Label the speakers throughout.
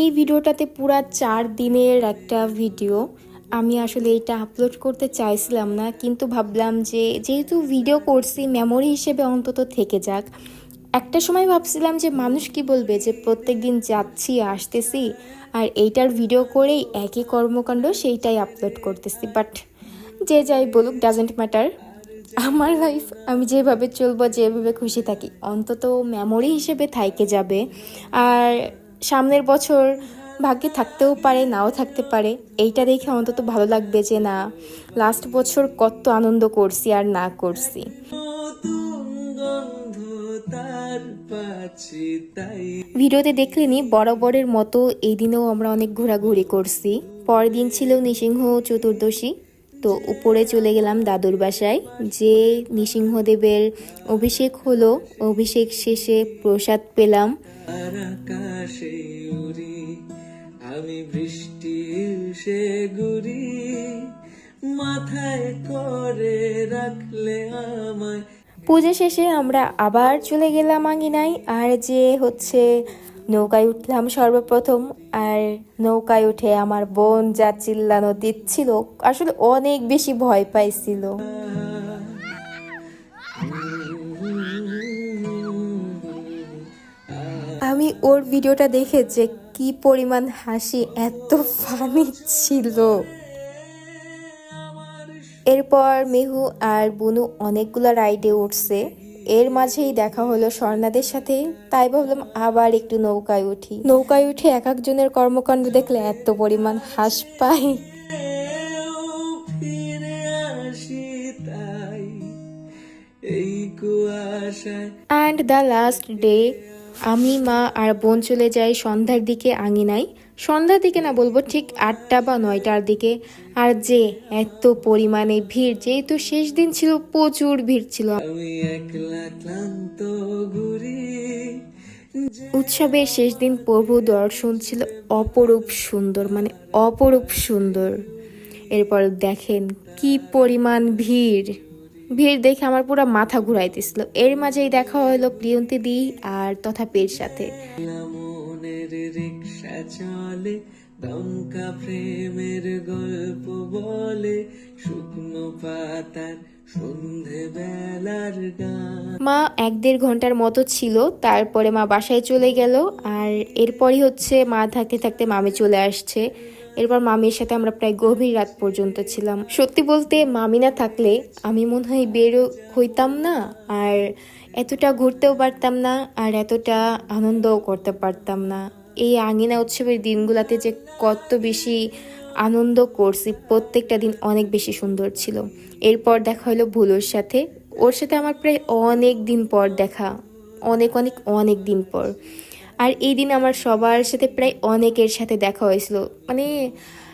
Speaker 1: এই ভিডিওটাতে পুরা চার দিনের একটা ভিডিও। আমি আসলে এটা আপলোড করতে চাইছিলাম না, কিন্তু ভাবলাম যে যেহেতু ভিডিও করছি মেমোরি হিসেবে অন্তত থেকে যাক। একটা সময় ভাবছিলাম যে মানুষ কি বলবে যে প্রত্যেক দিন যাচ্ছি, আসতেছি, আর এইটার ভিডিও করেই একই কর্মকাণ্ড সেইটাই আপলোড করতেছি। বাট যে যাই বলুক ডাজেন্ট ম্যাটার আমার লাইফ আমি যেভাবে চলবো, যেভাবে খুশি থাকি, অন্তত মেমোরি হিসেবে থাইকে যাবে। আর সামনের বছর ভাগ্যে থাকতেও পারে, নাও থাকতে পারে। এইটা দেখে অন্তত ভালো লাগবে যে না লাস্ট বছর কত আনন্দ করছি আর না করছি। ভিডিওতে দেখলেনি, বরাবরের মতো এই দিনেও আমরা অনেক ঘোরাঘুরি করছি। পরের দিন ছিল নৃসিংহ চতুর্দশী। তো উপরে চলে গেলাম দাদুর বাসায়। যে নৃসিংহদেবের অভিষেক হলো, অভিষেক শেষে প্রসাদ পেলাম।
Speaker 2: আমি সে মাথায় করে রাখলে আমায়
Speaker 1: পূজা শেষে আমরা আবার চলে গেলাম আঙিনায়, আর যে হচ্ছে নৌকায় উঠলাম সর্বপ্রথম, আর নৌকায় উঠে আমার বোন যা চিল্লানো দিচ্ছিল, আসলে অনেক বেশি ভয় পাইছিল। আমি ওর ভিডিওটা দেখে যে কি পরিমাণ হাসি, এত ফানি ছিল। এরপর মেহু আর বুনু অনেকগুলো রাইডে উঠছে। এর মাঝেই দেখা হলো স্বর্ণাদের সাথে, তাই ভাবলাম আবার একটু নৌকায় উঠি। নৌকায় উঠে এক একজনের কর্মকাণ্ড দেখলে এত পরিমাণ হাস পাই। অ্যান্ড দ্য লাস্ট ডে আমি, মা আর বোন চলে যাই সন্ধ্যার দিকে আঙিনায়। সন্ধ্যার দিকে না বলব, ঠিক আটটা বা নয়টার দিকে। আর যে এত পরিমাণে ভিড়, যেহেতু শেষ দিন ছিল, প্রচুর ভিড় ছিল। উৎসবের শেষ দিন প্রভু দর্শন ছিল অপরূপ সুন্দর মানে অপরূপ সুন্দর। এরপর দেখেন কি পরিমাণ ভিড়। ভিড় দেখে আমার পুরো মাথা ঘুরাইতেছিল। এর মাঝেই দেখা হলো প্রিয়ন্তী দি আর তথা পের সাথে।
Speaker 2: মনের রিক্সা চলে, দমকা প্রেমের গল্প বলে, শুকনো পাতার
Speaker 1: মা এক দেড় ঘণ্টার মতো ছিল, তারপরে মা বাসায় চলে গেল, আর এরপরই হচ্ছে মা থাকতে থাকতে মামি চলে আসছে। এরপর মামির সাথে আমরা প্রায় গভীর রাত পর্যন্ত ছিলাম। সত্যি বলতে, মামি না থাকলে আমি মনে হয় বেরো হইতাম না, আর এতটা ঘুরতেও পারতাম না, আর এতটা আনন্দও করতে পারতাম না। এই আঙিনা উৎসবের দিনগুলোতে যে কত বেশি আনন্দ করছি, প্রত্যেকটা দিন অনেক বেশি সুন্দর ছিল। এরপর দেখা হলো ভুলোর সাথে। ওর সাথে আমার প্রায় অনেক দিন পর দেখা। অনেক অনেক অনেক দিন পর। আর এই দিন আমার সবার সাথে প্রায় অনেকের সাথে দেখা হয়েছিল। মানে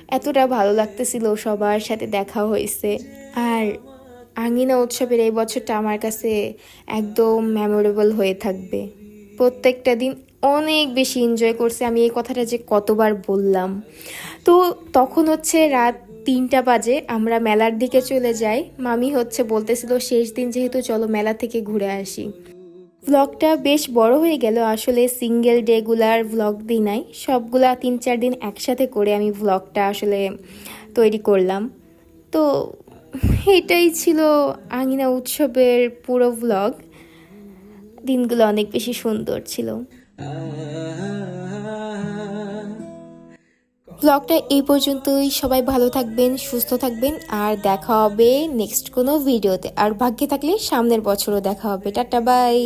Speaker 1: এতটা ভালো লাগতেছিল সবার সাথে দেখা হয়েছে। আর আঙ্গিনা উৎসবের এই বছরটা আমার কাছে একদম মেমোরেবল হয়ে থাকবে। প্রত্যেকটা দিন অনেক বেশি এনজয় করছে। আমি এই কথাটা যে কতবার বললাম। তো তখন হচ্ছে রাত তিনটা বাজে, আমরা মেলার দিকে চলে যাই। মামি হচ্ছে বলতেছিল, শেষ দিন যেহেতু চলো মেলা থেকে ঘুরে আসি। ভ্লগটা বেশ বড় হয়ে গেল। আসলে সিঙ্গেল ডেগুলার ভ্লগ দিই নাই। সবগুলা তিন চার দিন একসাথে করে আমি ভ্লগটা আসলে তৈরি করলাম। তো এটাই ছিল আঙিনা উৎসবের পুরো ভ্লগ দিনগুলো অনেক বেশি সুন্দর ছিল। ব্লগটা এই পর্যন্তই। সবাই ভালো থাকবেন, সুস্থ থাকবেন, আর দেখা হবে নেক্সট কোনো ভিডিওতে আর ভাগ্যে থাকলে সামনের বছরও দেখা হবে। Tata bye